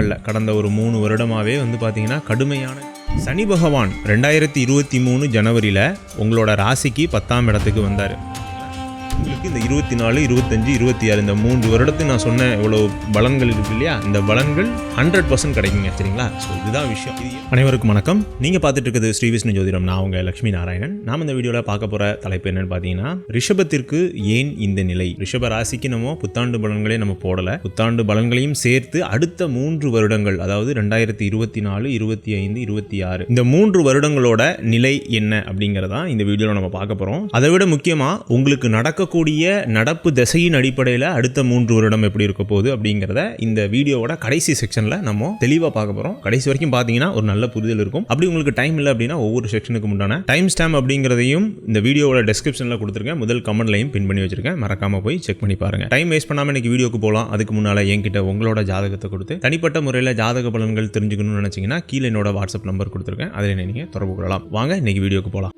காலங்களில் கடந்த ஒரு மூணு வருடமாகவே வந்து பார்த்திங்கன்னா கடுமையான சனி பகவான் ரெண்டாயிரத்தி இருபத்தி மூணு ஜனவரியில் உங்களோட ராசிக்கு பத்தாம் இடத்துக்கு வந்தார். உங்களுக்கு இந்த இருபத்தி நாலு இருபத்தஞ்சி இருபத்தி ஆறு இந்த மூன்று வருடத்துக்கு நான் சொன்ன இவ்வளோ பலன்கள் இருக்கு இல்லையா? இந்த பலன்கள் ஹண்ட்ரட் பர்சன்ட் கிடைக்குங்க சரிங்களா? ஸோ இதுதான் விஷயம். அனைவருக்கும் வணக்கம். நீங்கள் பார்த்துட்டு இருக்கிறது ஸ்ரீ விஷ்ணு ஜோதிடம். நான் உங்கள் லட்சுமி நாராயணன். நாம் இந்த வீடியோவில் பார்க்க போகிற தலைப்பு என்னன்னு பார்த்தீங்கன்னா ரிஷபத்திற்கு ஏன் இந்த நிலை? ரிஷப ராசிக்கு நம்ம புத்தாண்டு பலன்களே நம்ம போடலை. புத்தாண்டு பலன்களையும் சேர்த்து அடுத்த மூன்று வருடங்கள் அதாவது ரெண்டாயிரத்தி இருபத்தி நாலு இருபத்தி ஐந்து இருபத்தி ஆறு இந்த மூன்று வருடங்களோட நிலை என்ன அப்படிங்கிறதா இந்த வீடியோவில் நம்ம பார்க்க போகிறோம் அதை விட முக்கியமாக உங்களுக்கு நடக்கக்கூடிய நடப்பு திசையின் அடிப்படையில் அடுத்த மூன்று வருடம் எப்படி இருக்க போகுது அப்படிங்கிறத இந்த வீடியோவோட கடைசி செக்ஷனில் நம்ம தெளிவாக பார்க்க போகிறோம் கடைசி வரைக்கும் பார்த்தீங்கன்னா ஒரு நல்ல புரிதல் இருக்கும். அப்படி உங்களுக்கு டைம் இல்லை அப்படின்னா ஒவ்வொரு செக்ஷனுக்கு உண்டான டைம் ஸ்டாம்ப் அப்படிங்கிறதையும் இந்த வீடியோவோட டெஸ்கிரிப்ஷனில் கொடுத்துருக்கேன். முதல் கமெண்ட்லையும் பின் பண்ணி வச்சிருக்கேன். மறக்காம போய் செக் பண்ணி பாருங்க. டைம் வேஸ்ட் பண்ணாமல் இன்னைக்கு வீடியோக்கு போகலாம் அதுக்கு முன்னால் என்கிட்ட உங்களோட ஜாதகத்தை கொடுத்து தனிப்பட்ட முறையில் ஜாதக பலன்கள் தெரிஞ்சுக்கணும்னு நினச்சிங்கன்னா கீழே என்னோட வாட்ஸ்அப் நம்பர் கொடுத்துருக்கேன். அதில் நீங்கள் தொடர்பு கொள்ளலாம். வாங்க இன்றைக்கி வீடியோக்கு போகலாம்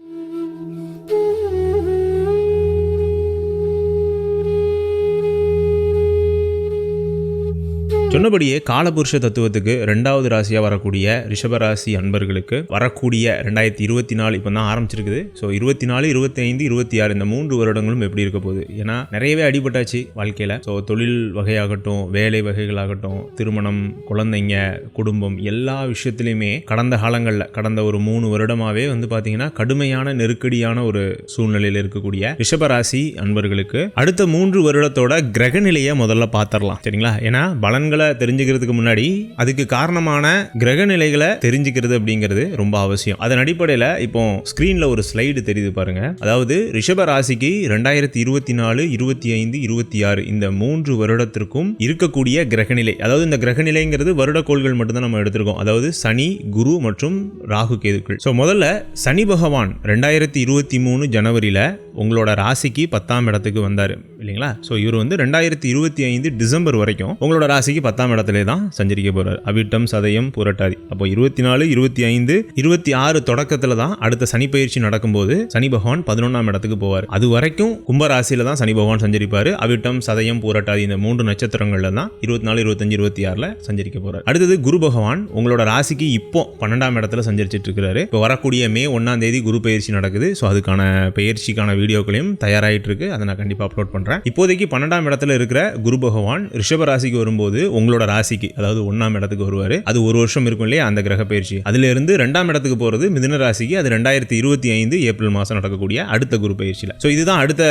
சொன்னபடியே காலபுருஷ தத்துவத்துக்கு ரெண்டாவது ராசியாக வரக்கூடிய ரிஷபராசி அன்பர்களுக்கு வரக்கூடிய ரெண்டாயிரத்தி இருபத்தி நாலு இப்போ தான் ஆரம்பிச்சிருக்குது. ஸோ இருபத்தி நாலு இருபத்தி ஐந்து இருபத்தி ஆறு இந்த மூன்று வருடங்களும் எப்படி இருக்க போகுது? ஏன்னா நிறையவே அடிபட்டாச்சு வாழ்க்கையில். ஸோ தொழில் வகையாகட்டும் வேலை வகைகளாகட்டும் திருமணம் குழந்தைங்க குடும்பம் எல்லா விஷயத்துலையுமே கடந்த காலங்களில் கடந்த ஒரு மூணு வருடமாகவே வந்து பார்த்தீங்கன்னா கடுமையான நெருக்கடியான ஒரு சூழ்நிலையில் இருக்கக்கூடிய ரிஷபராசி அன்பர்களுக்கு அடுத்த மூன்று வருடத்தோட கிரக நிலையை முதல்ல பார்த்துடலாம் சரிங்களா? ஏன்னா பலன்களை தெரிஞ்சுக்கிறதுக்கு முன்னாடி அதுக்கு காரணமான கிரக நிலைகளை தெரிஞ்சுக்கிறது அப்படிங்கிறது ரொம்ப அவசியம். அதன் அடிப்படையில் இப்போ ஸ்க்ரீனில் ஒரு ஸ்லைடு தெரியுது பாருங்க. அதாவது ரிஷப ராசிக்கு ரெண்டாயிரத்தி இருபத்தி நாலு இருபத்தி ஐந்து இருபத்தி ஆறு இந்த மூன்று வருடத்திற்கும் இருக்கக்கூடிய கிரகநிலை. அதாவது இந்த கிரகநிலைங்கிறது வருடக்கோள்கள் மட்டும்தான் நம்ம எடுத்திருக்கோம். அதாவது சனி குரு மற்றும் ராகு கேதுக்கள். ஸோ முதல்ல சனி பகவான் ரெண்டாயிரத்தி இருபத்தி மூணு ஜனவரியில் உங்களோட ராசிக்கு பத்தாம் இடத்துக்கு வந்தார். இல்லைங்களா? ஸோ இவர் வந்து ரெண்டாயிரத்தி இருபத்தி ஐந்து டிசம்பர் வரைக்கும் உங்களோட ராசிக்கு பத்தாம் இடத்துல தான் சஞ்சரிக்க போகிறார் அவிட்டம் சதயம் புரட்டாதி. அப்போ இருபத்தி நாலு இருபத்தி ஐந்து இருபத்தி ஆறு தொடக்கத்தில் தான் அடுத்த சனி பயிற்சி நடக்கும்போது சனி பகவான் பதினொன்றாம் இடத்துக்கு போவார். அது வரைக்கும் கும்பராசியில் தான் சனி பகவான் சஞ்சரிப்பார். அவிட்டம் சதயம் புரட்டாதி இந்த மூன்று நட்சத்திரங்களில் தான் இருபத்தி நாலு இருபத்தஞ்சு இருபத்தி ஆறில் சஞ்சரிக்க போகிறார் அடுத்தது குரு பகவான் உங்களோட ராசிக்கு இப்போ பன்னெண்டாம் இடத்துல சஞ்சரிச்சிட்டு இருக்கிறாரு. இப்போ வரக்கூடிய மே ஒன்றாம் தேதி குரு பயிற்சி நடக்குது. ஸோ அதுக்கான பயிற்சிக்கான வீடியோக்களையும் தயாராகிட்டு இருக்கு. அதை நான் கண்டிப்பாக அப்லோட் பண்றேன். இப்போதைக்கு பன்னெண்டாம் இடத்துல இருக்கிற குரு பகவான் ரிஷப ராசிக்கு வரும்போது உங்களோட ராசிக்கு அதாவது ஒன்றாம் இடத்துக்கு வருவார். அது ஒரு வருஷம் இருக்கும் இல்லையா அந்த கிரக பயிற்சி. அதுலேருந்து ரெண்டாம் இடத்துக்கு போகிறது மிதுன ராசிக்கு அது ரெண்டாயிரத்தி இருபத்தி ஐந்து ஏப்ரல் மாதம் நடக்கக்கூடிய அடுத்த குரு பயிற்சியில். ஸோ இதுதான் அடுத்த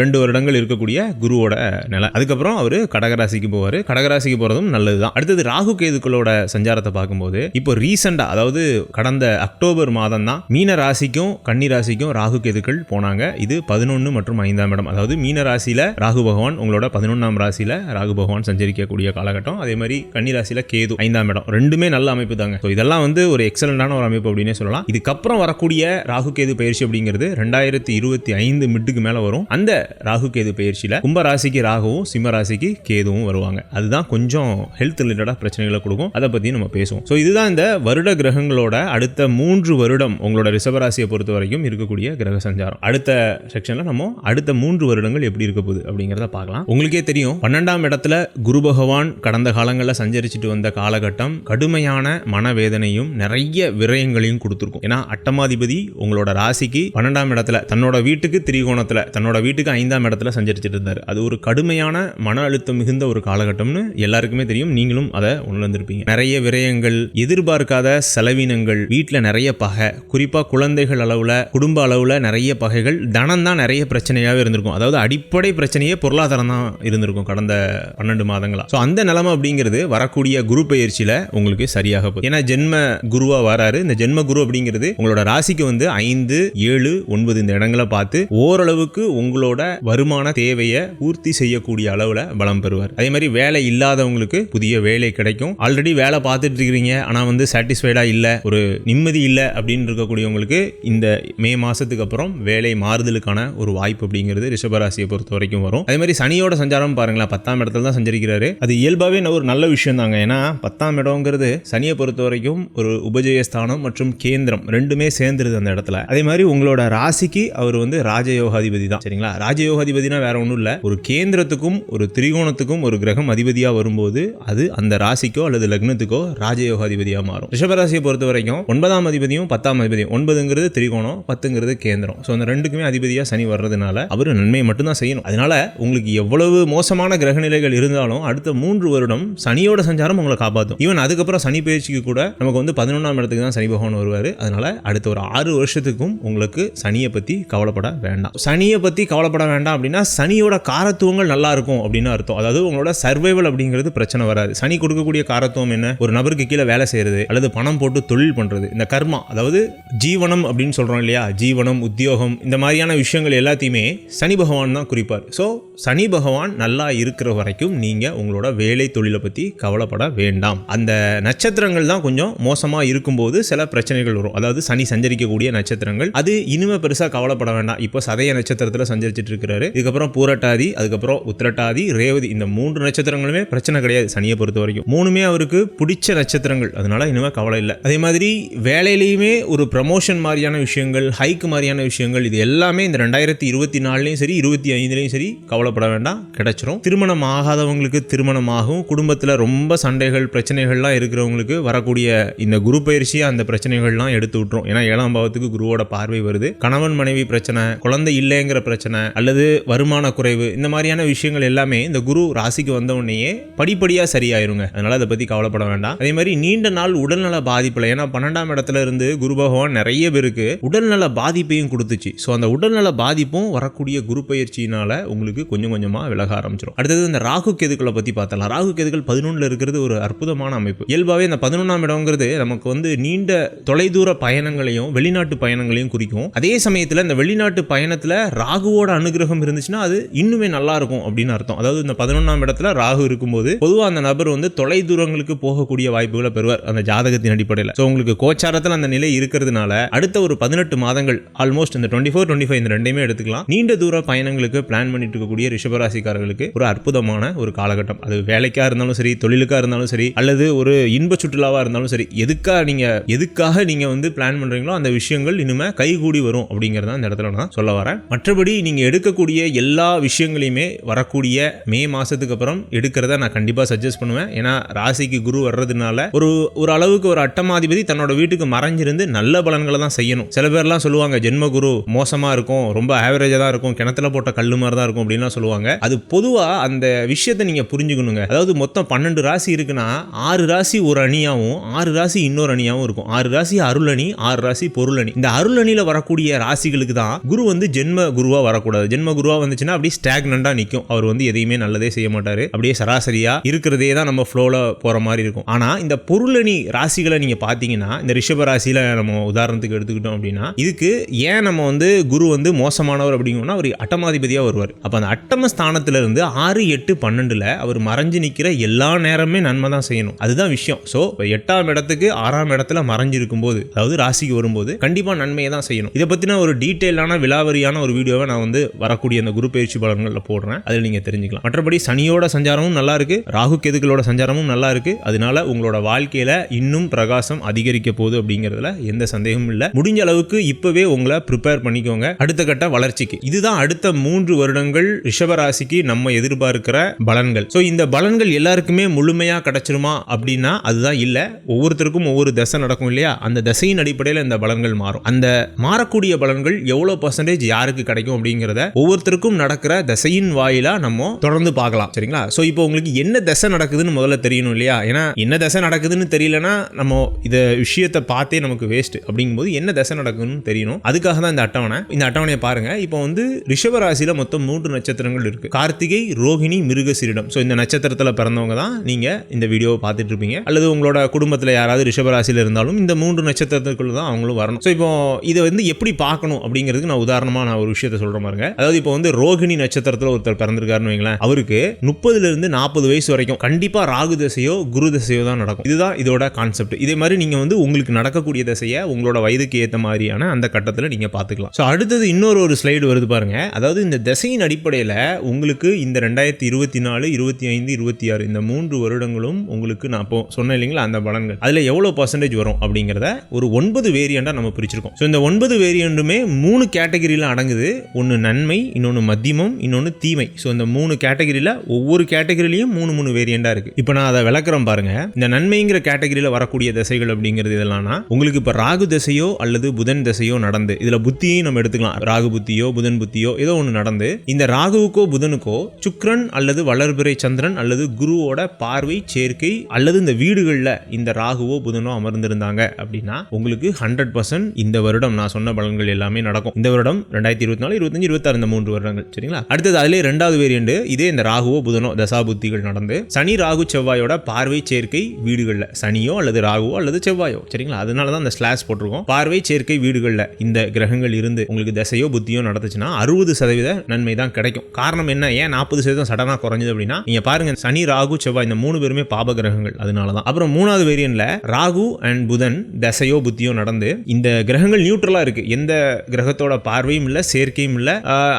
ரெண்டு வருடங்கள் இருக்கக்கூடிய குருவோட நிலை. அதுக்கப்புறம் அவர் கடகராசிக்கு போவார். கடகராசிக்கு போகிறதும் நல்லது தான் அடுத்தது ராகு கேதுக்களோட சஞ்சாரத்தை பார்க்கும்போது இப்போ ரீசெண்டாக அதாவது கடந்த அக்டோபர் மாதம் தான் மீன ராசிக்கும் கன்னி ராசிக்கும் ராகு கேதுக்கள் போனாங்க. இது பதினொன்று மற்றும் ஐந்தாம் இடம். அதாவது மீன ராசியில் ராகு பகவான் உங்களோட பதினொன்றாம் ராசியில் ராகு பகவான் சஞ்சரிக்கக்கூடிய காலகட்டம். அதே மாதிரி கன்னிராசியில கேது ஐந்தாம் இடம். ரெண்டுமே நல்ல அமைப்பு தாங்க ஸோ இதெல்லாம் வந்து ஒரு எக்ஸலண்டான ஒரு அமைப்பு அப்படின்னே சொல்லலாம். இதுக்கப்புறம் வரக்கூடிய ராகு கேது பயிற்சி அப்படிங்கிறது ரெண்டாயிரத்தி இருபத்தி ஐந்து மிட்டுக்கு மேல வரும். அந்த ராகு கேது பயிற்சியில கும்ப ராசிக்கு ராகுவும் சிம்ம ராசிக்கு கேதுவும் வருவாங்க. அதுதான் கொஞ்சம் ஹெல்த் ரிலேட்டடாக பிரச்சனைகளை கொடுக்கும். அதை பத்தி நம்ம பேசுவோம். ஸோ இதுதான் இந்த வருட கிரகங்களோட அடுத்த மூன்று வருடம் உங்களோட ரிஷபராசியை பொறுத்த வரைக்கும் இருக்கக்கூடிய கிரக சஞ்சாரம். அடுத்த செக்ஷன்ல நம்ம அடுத்த மூன்று வருடங்கள் எப்படி இருக்க போகுது அப்படிங்கிறத பார்க்கலாம். உங்களுக்கே தெரியும் பன்னெண்டாம் இடத்துல குரு பகவான் கடந்த காலங்களில் சஞ்சரிச்சுட்டு வந்த காலகட்டம் கடுமையான மனவேதனையும் நிறைய விரயங்களையும் கொடுத்துருக்கும். ஏன்னா அட்டமாதிபதி உங்களோட ராசிக்கு பன்னெண்டாம் இடத்துல தன்னோட வீட்டுக்கு திரிகோணத்தில் தன்னோட வீட்டுக்கு ஐந்தாம் இடத்துல சஞ்சரிச்சுட்டு இருந்தார். அது ஒரு கடுமையான மன அழுத்தம் மிகுந்த ஒரு காலகட்டம்னு எல்லாருக்குமே தெரியும். நீங்களும் அதை உணர்ந்திருப்பீங்க. நிறைய விரயங்கள் எதிர்பார்க்காத செலவினங்கள் வீட்டில் நிறைய பகை குறிப்பாக குழந்தைகள் அளவில் குடும்ப அளவில் நிறைய பகைகள் தனம் தான் நிறைய பிரச்சனையாகவே இருந்திருக்கும். அதாவது அடிப்படை பிரச்சனையே பொருளாதாரம் தான் இருந்திருக்கும் கடந்த பன்னெண்டு மாதங்களா. ஸோ அந்த நிலைமை அப்படிங்கிறது வரக்கூடிய குரு பயிற்சியில் உங்களுக்கு சரியாக போகுது. ஏன்னா ஜென்ம குருவா வராரு. இந்த ஜென்ம குரு அப்படிங்கிறது உங்களோட ராசிக்கு வந்து ஐந்து ஏழு ஒன்பது இந்த இடங்களை பார்த்து ஓரளவுக்கு உங்களோட வருமான தேவையை பூர்த்தி செய்யக்கூடிய அளவில் பலம் பெறுவார். அதே மாதிரி வேலை இல்லாதவங்களுக்கு புதிய வேலை கிடைக்கும். ஆல்ரெடி வேலை பார்த்துட்டு இருக்கிறீங்க. ஆனால் வந்து சாட்டிஸ்ஃபைடாக இல்லை ஒரு நிம்மதி இல்லை அப்படின்னு இருக்கக்கூடியவங்களுக்கு இந்த மே மாதத்துக்கு அப்புறம் வேலை மாறுதலுக்கான ஒரு வாய்ப்பு அப்படிங்கிறது ரிஷபராசியை பொறுத்த வரைக்கும் வரும். அதே மாதிரி சனியோட சஞ்சாரம் பாருங்களேன். பத்தாம் இடத்துல தான் சஞ்சரிக்கிறாரு. அது இயல்பு இயல்பாகவே ஒரு நல்ல விஷயம் தாங்க ஏன்னா பத்தாம் இடங்கிறது சனியை பொறுத்த வரைக்கும் ஒரு உபஜயஸ்தானம் மற்றும் கேந்திரம் ரெண்டுமே சேர்ந்துருது அந்த இடத்துல. அதே மாதிரி உங்களோட ராசிக்கு அவர் வந்து ராஜயோகாதிபதி தான். சரிங்களா? ராஜயோகாதிபதினா வேற ஒன்றும் இல்லை. ஒரு கேந்திரத்துக்கும் ஒரு திரிகோணத்துக்கும் ஒரு கிரகம் அதிபதியாக வரும்போது அது அந்த ராசிக்கோ அல்லது லக்னத்துக்கோ ராஜயோகாதிபதியாக மாறும். ரிஷபராசியை பொறுத்த வரைக்கும் ஒன்பதாம் அதிபதியும் பத்தாம் அதிபதியும் ஒன்பதுங்கிறது திரிகோணம் பத்துங்கிறது கேந்திரம். ஸோ அந்த ரெண்டுக்குமே அதிபதியாக சனி வர்றதுனால அவர் நன்மையை மட்டும்தான் செய்யணும். அதனால உங்களுக்கு எவ்வளவு மோசமான கிரக நிலைகள் இருந்தாலும் அடுத்த மூன்று வருடம் சனியோட சஞ்சாரம் உங்களை காப்பாற்றும் ஈவன் அதுக்கப்புறம் சனி பயிற்சிக்கு கூட நமக்கு வந்து பதினொன்றாம் இடத்துக்கு தான் சனி பகவான் வருவார். அதனால அடுத்த ஒரு ஆறு வருஷத்துக்கும் உங்களுக்கு சனியை பற்றி கவலைப்பட வேண்டாம். சனியை பற்றி கவலைப்பட வேண்டாம் அப்படின்னா சனியோட காரத்துவங்கள் நல்லா இருக்கும் அப்படின்னு அர்த்தம். அதாவது உங்களோட சர்வைவல் அப்படிங்கிறது பிரச்சனை வராது. சனி கொடுக்கக்கூடிய காரத்துவம் என்ன? ஒரு நபருக்கு கீழே வேலை செய்யறது அல்லது பணம் போட்டு தொழில் பண்ணுறது இந்த கர்மா அதாவது ஜீவனம் அப்படின்னு சொல்கிறோம் இல்லையா? ஜீவனம் உத்தியோகம் இந்த மாதிரியான விஷயங்கள் எல்லாத்தையுமே சனி பகவான் தான் குறிப்பார். ஸோ சனி பகவான் நல்லா இருக்கிற வரைக்கும் நீங்கள் உங்களோட வேலை தொழிலை பற்றி கவலைப்பட வேண்டாம். அந்த நட்சத்திரங்கள் தான் கொஞ்சம் மோசமாக இருக்கும்போது சில பிரச்சனைகள் வரும். அதாவது சனி சஞ்சரிக்கக்கூடிய நட்சத்திரங்கள். அது இனிமே பெருசாக கவலைப்பட வேண்டாம். இப்போ சதய நட்சத்திரத்தில் சஞ்சரிச்சிட்டு இருக்கிறாரு. இதுக்கப்புறம் பூரட்டாதி அதுக்கப்புறம் உத்திரட்டாதி ரேவதி இந்த மூன்று நட்சத்திரங்களுமே பிரச்சனை கிடையாது சனியை பொறுத்த வரைக்கும். மூணுமே அவருக்கு பிடிச்ச நட்சத்திரங்கள். அதனால இனிமே கவலை இல்லை. அதே மாதிரி வேலையிலையுமே ஒரு ப்ரமோஷன் மாதிரியான விஷயங்கள் ஹைக் மாதிரியான விஷயங்கள் இது எல்லாமே இந்த ரெண்டாயிரத்தி இருபத்தி நாலுலையும் சரி இருபத்தி ஐந்துலையும் சரி கவலைப்பட வேண்டாம். கிடைச்சிரும். திருமணம் ஆகாதவங்களுக்கு திருமணம் ஆகும் குடும்பத்தில் ரொம்ப சண்டைகள் பிரச்சனைகள்லாம் இருக்கிறவங்களுக்கு வரக்கூடிய இந்த குரு பயிற்சியை அந்த பிரச்சனைகள்லாம் எடுத்து விட்டுரும். ஏன்னா ஏழாம் பாவத்துக்கு குருவோட பார்வை வருது. கணவன் மனைவி பிரச்சனை குழந்தை இல்லைங்கிற பிரச்சனை அல்லது வருமான குறைவு இந்த மாதிரியான விஷயங்கள் எல்லாமே இந்த குரு ராசிக்கு வந்த உடனேயே படிப்படியாக சரியாயிருங்க. அதனால அதை பற்றி கவலைப்பட வேண்டாம். அதே மாதிரி நீண்ட நாள் உடல்நல பாதிப்பில் ஏன்னா பன்னெண்டாம் இடத்துல இருந்து குரு பகவான் நிறைய பேருக்கு உடல்நல பாதிப்பையும் கொடுத்துச்சு. ஸோ அந்த உடல்நல பாதிப்பும் வரக்கூடிய குரு பயிற்சியினால உங்களுக்கு கொஞ்சம் கொஞ்சமாக விலக ஆரம்பிச்சிடும் அடுத்தது இந்த ராகு கேதுக்களை பற்றி பார்த்தலாம் ராகு கேதுக்கள் பதினொன்றில் இருக்கிறது ஒரு அற்புதமான அமைப்பு. இயல்பாகவே இந்த பதினொன்றாம் இடங்கிறது நமக்கு வந்து நீண்ட தொலைதூர பயணங்களையும் வெளிநாட்டு பயணங்களையும் குறிக்கும். அதே சமயத்தில் இந்த வெளிநாட்டு பயணத்தில் ராகுவோட அனுகிரகம் இருந்துச்சுன்னா அது இன்னுமே நல்லா இருக்கும் அப்படின்னு அர்த்தம். அதாவது இந்த பதினொன்றாம் இடத்துல ராகு இருக்கும்போது பொதுவாக அந்த நபர் வந்து தொலை தூரங்களுக்கு போகக்கூடிய வாய்ப்புகளை பெறுவார் அந்த ஜாதகத்தின் அடிப்படையில். ஸோ உங்களுக்கு கோச்சாரத்தில் அந்த நிலை இருக்கிறதுனால அடுத்த ஒரு பதினெட்டு மாதங்கள் ஆல்மோஸ்ட் இந்த டுவெண்ட்டி ஃபோர் டுவெண்ட்டி ஃபைவ் இந்த ரெண்டையுமே எடுத்துக்கலாம். நீண்ட தூர பயணங்களுக்கு பிளான் பண்ணிட்டு இருக்கக்கூடிய ரிஷபராசிக்காரர்களுக்கு ஒரு அற்புதமான ஒரு காலகட்டம். அது வேலைக்காக இருந்தாலும் சரி தொழிலுக்காக இருந்தாலும் சரி அல்லது ஒரு இன்ப சுற்றுலாவாக இருந்தாலும் சரி எதுக்காக நீங்கள் எதுக்காக நீங்கள் வந்து பிளான் பண்ணுறீங்களோ அந்த விஷயங்கள் இனிமே கைகூடி வரும் அப்படிங்கிறத அந்த இடத்துல நான் சொல்ல வரேன். மற்றபடி நீங்கள் எடுக்கக்கூடிய எல்லா விஷயங்களையுமே வரக்கூடிய மே மாதத்துக்கு அப்புறம் எடுக்கிறத நான் கண்டிப்பாக சஜஸ்ட் பண்ணுவேன். ஏன்னா ராசிக்கு குரு வர்றதுனால ஒரு ஒரு அளவுக்கு ஒரு அட்டமாதிபதி தன்னோட வீட்டுக்கு மறைஞ்சிருந்து நல்ல பலன்களை தான் செய்யணும். சில பேர்லாம் சொல்லுவாங்க ஜென்ம குரு மோசமாக இருக்கும் ரொம்ப ஆவரேஜாக தான் இருக்கும் கிணத்துல போட்ட கல் மாதிரி தான் இருக்கும் அப்படின்லாம் சொல்லுவாங்க. அது பொதுவாக அந்த விஷயத்தை நீங்கள் புரிஞ்சுக்கணுங்க. அதாவது மொத்தம் பன்னெண்டு ராசி இருக்குன்னா ஆறு ராசி ஒரு அணியாகவும் ஆறு ராசி இன்னொரு அணியாகவும் இருக்கும். ஆறு ராசி அருள் அணி ஆறு ராசி பொருள் அணி. இந்த அருள் அணியில் வரக்கூடிய ராசிகளுக்கு தான் குரு வந்து ஜென்ம குருவா வரக்கூடாது. ஜென்ம குருவா வந்துச்சுன்னா அப்படியே ஸ்டாக்னண்டாக நிற்கும் அவர் வந்து எதையுமே நல்லதே செய்ய மாட்டார். அப்படியே சராசரியா இருக்கிறதே தான் நம்ம ஃப்ளோவில் போற மாதிரி இருக்கும். ஆனால் இந்த பொருளணி ராசிகளை நீங்க பார்த்தீங்கன்னா இந்த ரிஷப ராசியில் நம்ம உதாரணத்துக்கு எடுத்துக்கிட்டோம் அப்படின்னா இதுக்கு ஏன் நம்ம வந்து குரு வந்து மோசமானவர் அப்படிங்கன்னா அவர் அட்டமாதிபதியாக வருவார். அப்போ அந்த அட்டம ஸ்தானத்திலிருந்து ஆறு எட்டு பன்னெண்டுல அவர் மறைஞ்சு நிற்கிற எல்லா நேரமே நன்மை தான் செய்யணும். அதுதான் விஷயம். ஸோ எட்டாம் இடத்துக்கு ஆறாம் இடத்துல மறைஞ்சிருக்கும் போது அதாவது ராசிக்கு வரும்போது கண்டிப்பாக நன்மையை தான் செய்யணும். இதை பத்தின ஒரு டீட்டெயிலான விலாவரியான ஒரு வீடியோவை நான் வந்து வரக்கூடிய அந்த குரு பயிற்சி பலன்களில் போடுறேன். அதில் நீங்க தெரிஞ்சுக்கலாம். மற்றபடி சனியோட சஞ்சாரமும் நல்லா இருக்கு. ராகு கேதுக்களோட சஞ்சாரமும் நல்லா இருக்கு. அதனால உங்களோட வாழ்க்கையில இன்னும் பிரகாசம் அதிகரிக்க போகுது அப்படிங்கிறதுல எந்த சந்தேகமும் இல்லை. முடிஞ்ச அளவுக்கு இப்பவே உங்களை ப்ரிப்பேர் பண்ணிக்கோங்க. அடுத்த கட்ட வளர்ச்சிக்கு. இதுதான் அடுத்த மூன்று வருடங்கள் ரிஷபராசிக்கு நம்ம எதிர்பார்க்கிற பலன்கள். ஸோ இந்த பலன் பலன்கள் எல்லாருக்குமே முழுமையா கிடைச்சிருமா அப்படின்னா அதுதான் இல்லை. ஒவ்வொருத்தருக்கும் ஒவ்வொரு தசை நடக்கும் இல்லையா? அந்த தசையின் அடிப்படையில் இந்த பலன்கள் மாறும். அந்த மாறக்கூடிய பலன்கள் எவ்வளோ பர்சன்டேஜ் யாருக்கு கிடைக்கும் அப்படிங்கிறத ஒவ்வொருத்தருக்கும் நடக்கிற தசையின் வாயிலாக நம்ம தொடர்ந்து பார்க்கலாம். சரிங்களா? ஸோ இப்போ உங்களுக்கு என்ன தசை நடக்குதுன்னு முதல்ல தெரியணும் இல்லையா? ஏன்னா என்ன தசை நடக்குதுன்னு தெரியலனா நம்ம இதை விஷயத்தை பார்த்தே நமக்கு வேஸ்ட் அப்படிங்கும்போது என்ன தசை நடக்குதுன்னு தெரியணும். அதுக்காக தான் இந்த அட்டவணை. இந்த அட்டவணையை பாருங்க. இப்போ வந்து ரிஷபராசியில் மொத்தம் மூன்று நட்சத்திரங்கள் இருக்கு. கார்த்திகை ரோஹிணி மிருகசீரிடம். ஸோ இந்த நட்சத்திரத்தில் பிறந்தவங்க தான் நீங்க இந்த வீடியோவை பார்த்துட்டு இருப்பீங்க. அல்லது உங்களோட குடும்பத்தில் யாராவது ரிஷபராசியில் இருந்தாலும் இந்த மூன்று நட்சத்திரத்துக்குள்ள தான் அவங்களும் வரணும். ஸோ இப்போ இதை வந்து எப்படி பார்க்கணும் அப்படிங்கிறதுக்கு நான் உதாரணமாக நான் ஒரு விஷயத்தை சொல்ற பாருங்க. அதாவது இப்போ வந்து ரோகிணி நட்சத்திரத்தில் ஒருத்தர் பிறந்திருக்காருன்னு வைங்களேன். அவருக்கு முப்பதுல இருந்து நாற்பது வயசு வரைக்கும் கண்டிப்பாக ராகு தசையோ குரு தசையோ தான் நடக்கும். இதுதான் இதோட கான்செப்ட் இதே மாதிரி நீங்கள் வந்து உங்களுக்கு நடக்கக்கூடிய தசையை உங்களோட வயதுக்கு ஏற்ற மாதிரியான அந்த கட்டத்தில் நீங்கள் பார்த்துக்கலாம். ஸோ அடுத்தது இன்னொரு ஒரு ஸ்லைடு வருது பாருங்க. அதாவது இந்த தசையின் அடிப்படையில் உங்களுக்கு இந்த ரெண்டாயிரத்தி இருபத்தி நாலு இருபத்தி ஐந்து இருபத்தி இருபத்தி ஆறு இந்த மூன்று வருடங்களும் உங்களுக்கு நான் இப்போ சொன்னேன் இல்லைங்களா அந்த பலன்கள். அதில் எவ்வளோ பர்சன்டேஜ் வரும் அப்படிங்கிறத ஒரு ஒன்பது வேரியண்டாக நம்ம பிரிச்சிருக்கோம். ஸோ இந்த ஒன்பது வேரியண்ட்டுமே மூணு கேட்டகரியில் அடங்குது. ஒன்று நன்மை இன்னொன்று மத்தியமம் இன்னொன்று தீமை. ஸோ இந்த மூணு கேட்டகரியில் ஒவ்வொரு கேட்டகரிலையும் மூணு மூணு வேரியண்டாக இருக்குது இப்போ நான் அதை விளக்குறேன் பாருங்க. இந்த நன்மைங்கிற கேட்டகரியில் வரக்கூடிய திசைகள் அப்படிங்கிறது இதெல்லாம்னா உங்களுக்கு இப்போ ராகு திசையோ அல்லது புதன் திசையோ நடந்து இதில் புத்தியையும் நம்ம எடுத்துக்கலாம். ராகு புத்தியோ புதன் புத்தியோ ஏதோ ஒன்று நடந்து இந்த ராகுவுக்கோ புதனுக்கோ சுக்ரன் அல்லது வளர்பிறை சந்திரன் அல்லது குருவோட பார்வை சேர்க்கை அல்லது இந்த வீடுகளில் இந்த ராகுவோ புதனோ அமர்ந்திருந்தாங்க அப்படின்னா உங்களுக்கு ஹண்ட்ரட் பர்சன்ட் இந்த வருடம் நான் சொன்ன பலன்கள் எல்லாமே நடக்கும். இந்த வருடம் ரெண்டாயிரத்தி இருபத்தி நாலு இருபத்தஞ்சு இருபத்தாறு இந்த மூன்று வருடங்கள். சரிங்களா? அடுத்தது அதிலே ரெண்டாவது வேரியண்ட் இதே இந்த ராகுவோ புதனோ தசாபுத்திகள் நடந்து சனி ராகு செவ்வாயோட பார்வை சேர்க்கை வீடுகளில். சனியோ அல்லது ராகுவோ அல்லது செவ்வாயோ. சரிங்களா? அதனால தான் அந்த ஸ்லாஸ் போட்டிருக்கோம். பார்வை சேர்க்கை வீடுகளில் இந்த கிரகங்கள் இருந்து உங்களுக்கு தசையோ புத்தியோ நடந்துச்சுன்னா அறுபது சதவீத நன்மை தான் கிடைக்கும். காரணம் என்ன? ஏன் நாற்பது சதவீதம் சடனாக குறைஞ்சது அப்படின்னா நீங்க பாருங்க சனி ராகு செவ்வாய் இந்த மூணு பேருமே பாப கிரகங்கள் அதனால தான் அப்புறம் மூணாவது வேரியன்ட்ல ராகு அண்ட் புதன் தசையோ புத்தியோ நடந்து இந்த கிரகங்கள் நியூட்ரலா இருக்கு. எந்த கிரகத்தோட பார்வையும் இல்லை சேர்க்கையும் இல்லை.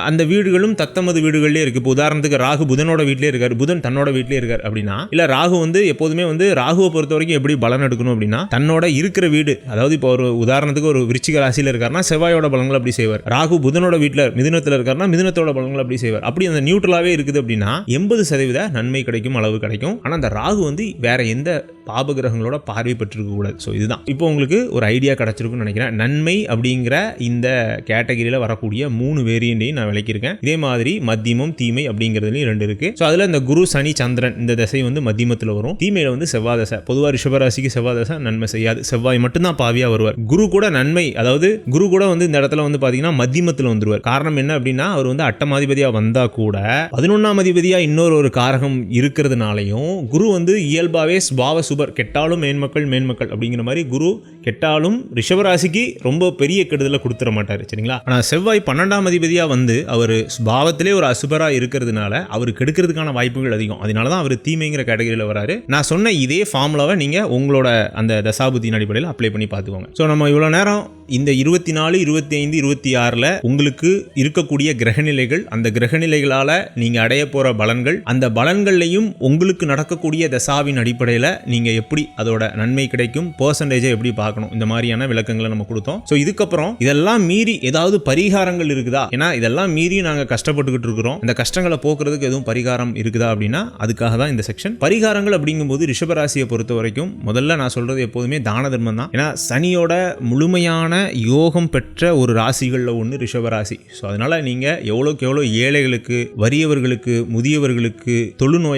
அந்த வீடுகளும் தத்தமது வீடுகள்லேயே இருக்கு. இப்போ உதாரணத்துக்கு ராகு புதனோட வீட்டிலே இருக்காரு புதன் தன்னோட வீட்டிலே இருக்காரு அப்படின்னா இல்லை ராகு வந்து எப்போதுமே வந்து ராகுவை பொறுத்த வரைக்கும் எப்படி பலன் எடுக்கணும் அப்படின்னா தன்னோட இருக்கிற வீடு அதாவது இப்போ ஒரு உதாரணத்துக்கு ஒரு விருச்சிக ராசியில் இருக்காருன்னா செவ்வாயோட பலன்கள் அப்படி செய்வார். ராகு புதனோட வீட்டில் மிதுனத்தில் இருக்காருன்னா மிதுனத்தோட பலன்கள் அப்படி செய்வார். அப்படி அந்த நியூட்ரலாகவே இருக்குது அப்படின்னா எண்பது சதவீத நன்மை கிடைக்கும். அளவு கிடைக்கும். ஆனால் அந்த ராகு வந்து வேற எந்த பாப கிரகங்களோட பார்வை பெற்றிருக்கக்கூடாது ஸோ இதுதான். இப்போ உங்களுக்கு ஒரு ஐடியா கிடைச்சிருக்குன்னு நினைக்கிறேன். நன்மை அப்படிங்கிற இந்த கேட்டகரியில் வரக்கூடிய மூணு வேரியண்டையும் நான் விளக்கியிருக்கேன். இதே மாதிரி மத்தியமும் தீமை அப்படிங்கிறதுலையும் ரெண்டு இருக்கு. ஸோ அதில் இந்த குரு சனி சந்திரன் இந்த திசை வந்து மத்தியமத்தில் வரும். தீமையில் வந்து செவ்வாய் தசை. பொதுவாக ரிஷபராசிக்கு செவ்வாய் தசை நன்மை செய்யாது. செவ்வாய் மட்டும்தான் பாவியாக வருவார். குரு கூட நன்மை அதாவது குரு கூட வந்து இந்த இடத்துல வந்து பார்த்தீங்கன்னா மத்தியமத்தில் வந்துருவார். காரணம் என்ன அப்படின்னா அவர் வந்து அட்டமாதிபதியாக வந்தால் கூட பதினொன்றாம் அதிபதியாக இன்னொரு ஒரு காரகம் இருக்கிறதுனாலையும் குரு வந்து இயல்பாகவே ஸ்பாவ சுபர் கெட்டாலும் மேன்மக்கள் மேன்மக்கள் அப்படிங்கிற மாதிரி குரு கெட்டாலும் ரிஷபராசிக்கு ரொம்ப பெரிய கெடுதலை கொடுத்துட மாட்டார் சரிங்களா? ஆனால் செவ்வாய் பன்னெண்டாம் அதிபதியாக வந்து அவர் ஸ்பாவத்திலே ஒரு அசுபராக இருக்கிறதுனால அவர் கெடுக்கிறதுக்கான வாய்ப்புகள் அதிகம். அதனால தான் அவர் தீமைங்கிற கேட்டகரியில் வராரு. நான் சொன்ன இதே ஃபார்முலாவை நீங்கள் உங்களோட அந்த தசாபுத்தியின் அடிப்படையில் அப்ளை பண்ணி பார்த்துக்கோங்க. ஸோ நம்ம இவ்வளோ நேரம் இந்த இருபத்தி நாலு இருபத்தி ஐந்து இருபத்தி ஆறில் உங்களுக்கு இருக்கக்கூடிய கிரகநிலைகள் அந்த கிரகநிலைகளால் நீங்கள் அடைய போகிற பலன்கள் அந்த பலன்கள்லையும் உங்களுக்கு நடக்கக்கூடிய தசாவின் அடிப்படையில் நீங்கள் எப்படி அதோட நன்மை கிடைக்கும் பர்சன்டேஜை எப்படி பார்க்கணும் இந்த மாதிரியான விளக்கங்களை நம்ம கொடுத்தோம். ஸோ இதுக்கப்புறம் இதெல்லாம் மீறி ஏதாவது பரிகாரங்கள் இருக்குதா? ஏன்னா இதெல்லாம் மீறி நாங்கள் கஷ்டப்பட்டுக்கிட்டு இருக்கிறோம். இந்த கஷ்டங்களை போக்குறதுக்கு எதுவும் பரிகாரம் இருக்குதா அப்படின்னா அதுக்காக தான் இந்த செக்ஷன் பரிகாரங்கள் அப்படிங்கும்போது ரிஷபராசியை பொறுத்த வரைக்கும் முதல்ல நான் சொல்றது எப்போதுமே தான தர்மம் தான். ஏன்னா சனியோட முழுமையான யோகம் பெற்ற ஒரு ராசிகளில் ஒன்று ரிஷபராசி. ஸோ அதனால நீங்கள் எவ்வளோக்கு எவ்வளோ ஏழைகளுக்கு வறியவர்களுக்கு முதியவர்களுக்கு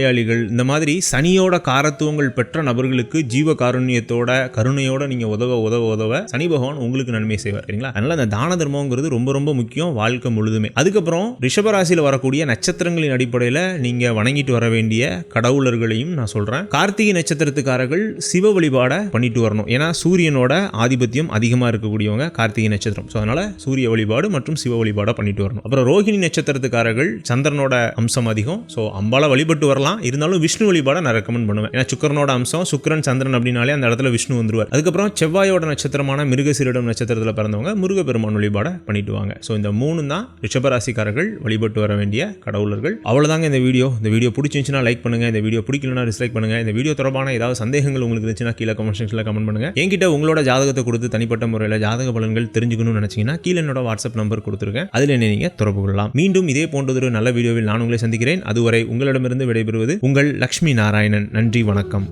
நோயாளிகள் இந்த மாதிரி சனியோட காரத்துவங்கள் பெற்ற நபர்களுக்கு ஜீவ காருண்யத்தோட கருணையோட நீங்கள் உதவ உதவ உதவ சனி பகவான் உங்களுக்கு நன்மை செய்வார் சரிங்களா? அதனால அந்த தான தர்மங்கிறது ரொம்ப ரொம்ப முக்கியம் வாழ்க்கை முழுதுமே. அதுக்கப்புறம் ரிஷபராசியில் வரக்கூடிய நட்சத்திரங்களின் அடிப்படையில் நீங்கள் வணங்கிட்டு வர வேண்டிய கடவுளர்களையும் நான் சொல்கிறேன் கார்த்திகை நட்சத்திரத்துக்காரர்கள் சிவ வழிபாடை பண்ணிட்டு வரணும். ஏன்னா சூரியனோட ஆதிபத்தியம் அதிகமாக இருக்கக்கூடியவங்க கார்த்திகை நட்சத்திரம். ஸோ அதனால சூரிய வழிபாடு மற்றும் சிவ வழிபாடை பண்ணிட்டு வரணும். அப்புறம் ரோஹிணி நட்சத்திரத்துக்காரர்கள் சந்திரனோட அம்சம் அதிகம். ஸோ அம்பால வழிபட்டு வரலாம். இருந்தாலும் விஷ்ணு வழிபாடை நான் ரெக்கமெண்ட் பண்ணுவேன். ஏன்னா சுக்கரனோட அம்சம் சுக்கிரன் சந்திரன் அப்படின்னாலே அந்த இடத்துல விஷ்ணு வந்துருவார். அதுக்கப்புறம் செவ்வாயோட நட்சத்திரமான மிருகசீரிடம் நட்சத்திரத்தில் பிறந்தவங்க முருகப்பெருமான் வழிபாடை பண்ணிட்டு வாங்க. ஸோ இந்த மூணு தான் ரிஷபராசிக்காரர்கள் வழிபட்டு வர வேண்டிய கடவுளர்கள். அவ்வளோதாங்க இந்த வீடியோ. இந்த வீடியோ பிடிச்சிருந்துச்சுன்னா லைக் பண்ணுங்க. இந்த வீடியோ பிடிக்கலனா டிஸ்லைக் பண்ணுங்க. இந்த வீடியோ தொடர்பான ஏதாவது சந்தேகங்கள் உங்களுக்கு இருந்துச்சுன்னா கீழே கமெண்ட் செக்ஷனில் கமெண்ட் பண்ணுங்க. என்கிட்ட உங்களோட ஜாதகத்தை கொடுத்து தனிப்பட்ட முறையில் ஜாதக பலன்கள் தெரிஞ்சுக்கணும்னு நினைச்சீங்கன்னா கீழே என்னோட வாட்ஸ்அப் நம்பர் கொடுத்துருக்கேன். அதில் என்ன நீங்க தொடர்பு கொள்ளலாம். மீண்டும் இதே போன்றதொரு நல்ல வீடியோவில் நான் உங்களை சந்திக்கிறேன். அதுவரை உங்களிடமிருந்து விடைபெறுவது உங்கள் லக்ஷ்மி நாராயணன். நன்றி வணக்கம்.